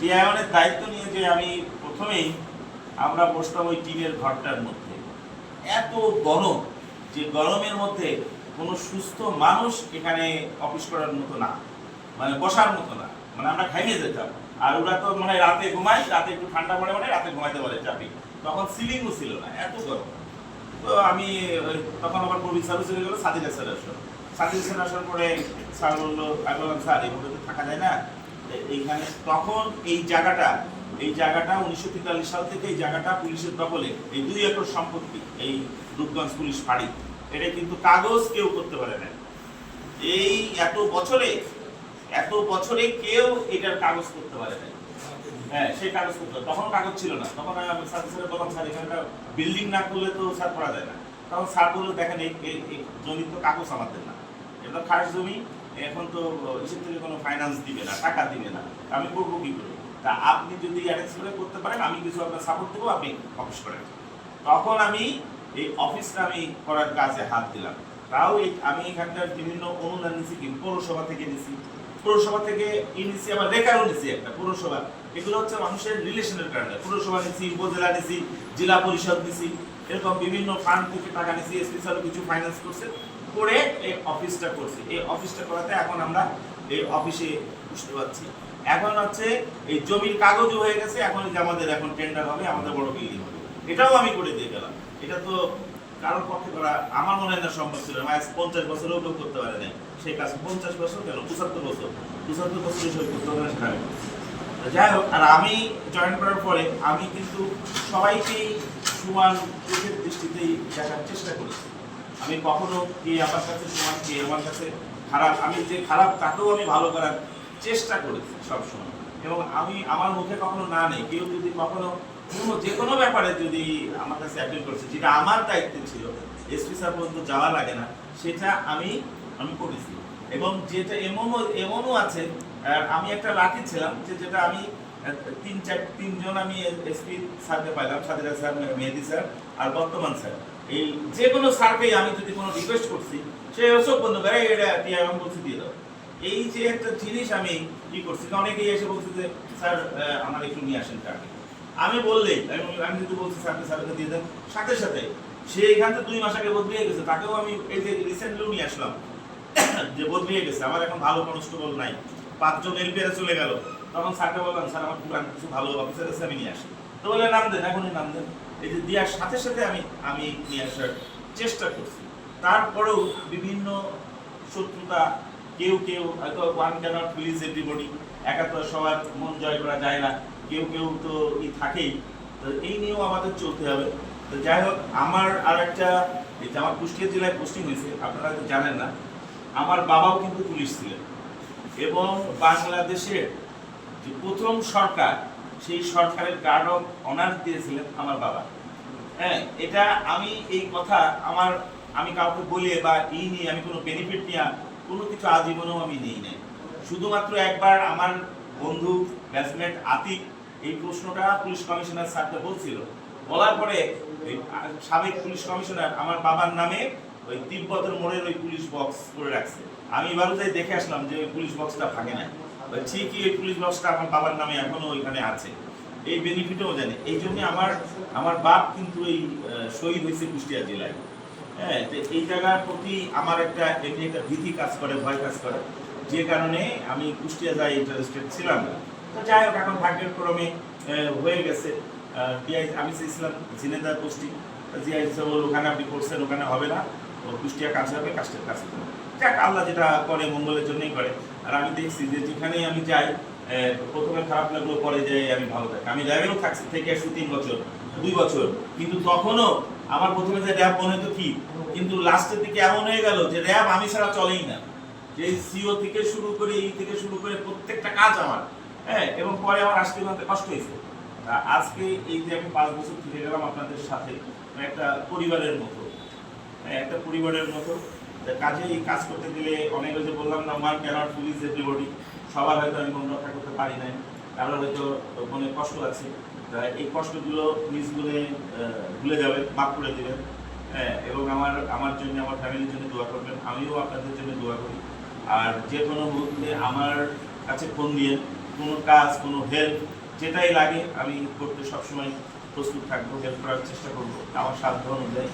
টিআইওনের দায়িত্ব নিয়ে যে আমি প্রথমেই আমরা বসতাম ওই টিনের ঘরটার মধ্যে। এত গরম যে গরমের মধ্যে কোনো সুস্থ মানুষ এখানে অফিস করার মতো না মানে বসার মতো না। মানে আমরা ঘামিয়ে যেতাম। আর ওরা তো মানে রাতে ঘুমায়, রাতে একটু ঠান্ডা পড়ে মানে রাতে ঘুমাইতে পারে চাপি তখন সিলিংও ছিল না, এত গরম। তো আমি তখন আমার প্রবীণ স্যারও চলে গেলো সাদিকা স্যার আসলো। সাদিকা স্যার আসার পরে স্যার বলল আমি স্যার তো থাকা যায় না। এইখানে তখন এই জায়গাটা এই জায়গাটা উনিশশো তেতাল্লিশ সাল থেকে এই জায়গাটা পুলিশের দখলে, এই দুই একর সম্পত্তি, এই রূপগঞ্জ পুলিশ ফাঁড়ি। এটা কিন্তু কাগজ কেউ করতে পারে না। এই এত বছরে এত বছরে কেউ এটার কাগজ করতে পারে না। হ্যাঁ সেই কাগজ করতে তখন কাগজ ছিল না। তখন আমি স্যার বললাম, স্যার, এখানটা বিল্ডিং না করলে তো স্যার করা যায় না। তখন স্যার বলল, দেখেন এই জমির তো কাগজ আমাদের না। এটা খাস জমি এখন তো ইসের থেকে কোনো ফাইন্যান্স দিবে না, টাকা দিবে না। আমি করব কি করে? তা আপনি যদি অ্যারেঞ্জ করে করতে পারেন, আমি কিছু আপনার সাপোর্ট দেবো, আপনি অফিস করেন তখন আমি এই অফিসটা আমি করার কাজে হাত দিলাম। তাও এই, আমি এখানকার বিভিন্ন অনুদান নিছি কি, পৌরসভা থেকে নিছি। পৌরসভা থেকে ই নিছি, আবার রেকারও নিছি একটা, পৌরসভা। এগুলো হচ্ছে মানুষের রিলেশনের কারণে। পৌরসভা নিছি, উপজেলা নিছি, জেলা পরিষদ নিছি। এরকম বিভিন্ন ফান্ড থেকে টাকা নিছি স্পেশাল কিছু ফাইন্যান্স করছে। করে এই অফিসটা করছি। এই অফিসটা করাতে এখন আমরা এই অফিসে বুঝতে পারছি। এখন হচ্ছে এই জমির কাগজও হয়ে গেছে, এখন যে আমাদের এখন টেন্ডার হবে, আমাদের বড় বিল্ডিং হবে। এটাও আমি করে দিয়ে গেলাম। এটা তো কারোর পক্ষে করা আমার মনে হয় না সম্ভব ছিল। আজ পঞ্চাশ বছরেও কেউ করতে পারে নাই। সেই কাজ পঞ্চাশ বছর কেন? পঁচাত্তর বছর। পঁচাত্তর বছর সই করতে পারে না যাই হোক, আর আমি জয়েন করার পরে আমি কিন্তু সবাইকেই সমান দৃষ্টিতেই দেখার চেষ্টা করেছি। আমি কখনো কে আমার কাছে সমান কে আমার কাছে খারাপ, আমি যে খারাপ তাকেও আমি ভালো করার চেষ্টা করেছি সবসময়। এবং আমি আমার মুখে কখনো না নেই। কেউ যদি কখনো কোনো যে কোনো ব্যাপারে যদি আমার কাছে অ্যাপিল করছে, যেটা আমার দায়িত্ব ছিল এসপি স্যার পর্যন্ত যাওয়া লাগে না, সেটা আমি আমি করেছি। এবং যেটা এমনও এমনও আছে আমি একটা লাকি ছিলাম যে যেটা আমি, তিন চার, তিনজন আমি এসপি স্যারকে পাইলাম, সাদিরা স্যার, মেহেদি স্যার, আর বর্তমান স্যার। এই যে কোনো স্যারকেই আমি যদি কোনো রিকোয়েস্ট করছি, সে চোখ বন্ধ করে এটা দিয়ে আমি বলছি, দিয়ে দাও। এই যে একটা জিনিস আমি কি করছি অনেকেই এসে বলছে যে, স্যার আমার একটু নিয়ে আসেন কাকে? আমি বললেই, আমি যদি বলছি স্যারকে স্যারকে দিয়ে দেন। সাথে সাথে সে এখান থেকে দুই মাস আগে বদলিয়ে গেছে, তাকেও আমি এই যে রিসেন্টলি নিয়ে আসলাম, যে বদলিয়ে গেছে, আমার এখন ভালো কনস্টেবল নাই। পাঁচজন এলপিআরে চলে গেল। তখন স্যারকে বললাম, স্যার, আমার কিছু ভালো অফিসার আছে, আমি নিয়ে আসি। তো বলে, নাম দেন, এখনই নাম দেন। এই যে দেওয়ার সাথে সাথে আমি আমি নিয়ে আসার চেষ্টা করছি। তারপরেও বিভিন্ন শত্রুতা, কেউ কেউ হয়তো ওয়ান ক্যানট প্লিজ এভরিবডি একা তো সবার মন জয় করা যায় না, কেউ কেউ তো ই থাকেই। তো এই নিয়েও আমাদের চলতে হবে। তো যাই হোক, আমার আর একটা আমার কুষ্টিয়া জেলায় পোস্টিং হয়েছে, আপনারা হয়তো জানেন না, আমার বাবাও কিন্তু পুলিশ ছিলেন। এবং বাংলাদেশের যে প্রথম সরকার সেই সরকারের গার্ড অফ অনার দিয়েছিলেন আমার বাবা। হ্যাঁ এটা আমি এই কথা আমার, আমি কাউকে বলে বা এই নিয়ে আমি কোনো বেনিফিট নিয়ে কোনো কিছু আজীবনেও আমি নিই নাই। শুধুমাত্র একবার আমার বন্ধু ব্যাচমেট আতিক এই প্রশ্নটা পুলিশ কমিশনার স্যারকে বলছিল। বলার পরে সাবেক পুলিশ কমিশনার আমার বাবার নামে ওই তিব্বতের মোড়ের ওই পুলিশ বক্স করে রাখছে। আমি যাই দেখে আসলাম যে পুলিশ বক্সটা নাই। ওই ঠিকই ওই পুলিশ বক্সটা আমার বাবার নামে এখনও ওইখানে আছে? এই বেনিফিটও জানি। এই জন্য আমার আমার বাপ কিন্তু এই শহীদ হয়েছে কুষ্টিয়া জেলায়। হ্যাঁ এই জায়গার প্রতি আমার একটা, এমনি একটা ভীতি কাজ করে, ভয় কাজ করে। যে কারণে আমি কুষ্টিয়া যাই ইন্টারেস্টেড ছিলাম। না তো যাই হোক, এখন ভাগ্যের ক্রমে হয়ে গেছে। আমি চেয়েছিলাম ঝিনেদার পোস্টিং। জিআই বলল ওখানে আপনি করছেন, ওখানে হবে না। ও কুষ্টিয়া কাজ হবে কাজ হবে যাক, আল্লাহ যেটা করে মঙ্গলের জন্যই করে। আর আমি দেখছি যে যেখানেই আমি যাই প্রথমে খারাপ লাগল, পরে যে আমি ভালো থাকি। আমি র্যাবেও থাকছি, থেকে আসছি তিন বছর, দুই বছর। কিন্তু তখনও আমার প্রথমে যে র্যাব মনে হতো কি? কিন্তু লাস্টের দিকে এমন হয়ে গেল যে র্যাব আমি ছাড়া চলেই না। যে সিও থেকে শুরু করে, এই থেকে শুরু করে প্রত্যেকটা কাজ আমার। হ্যাঁ এবং পরে আমার আসতে বলতে কষ্ট হয়েছে। আজকে এই যে আমি পাঁচ বছর থেকে গেলাম আপনাদের সাথে মানে একটা পরিবারের মতো। একটা পরিবারের মতো। কাজে এই কাজ করতে গেলে অনেক যে বললাম না ওয়ান ক্যানট পুলিশ এভরিবডি সবার হয়তো আমি মন রক্ষা করতে পারি নাই। কারোর হয়তো মনে কষ্ট আছে। এই কষ্টগুলো প্লিজ বলে ভুলে যাবেন, মাফ করে দেবেন। হ্যাঁ এবং আমার আমার জন্য, আমার ফ্যামিলির জন্য দোয়া করবেন। আমিও আপনাদের জন্য দোয়া করি। আর যে কোনো মুহূর্তে আমার কাছে ফোন দিয়ে, কোনো কাজ, কোনো হেল্প যেটাই লাগে, আমি করতে সবসময় প্রস্তুত থাকব হেল্প করার চেষ্টা করব। আমার সাধ্য অনুযায়ী।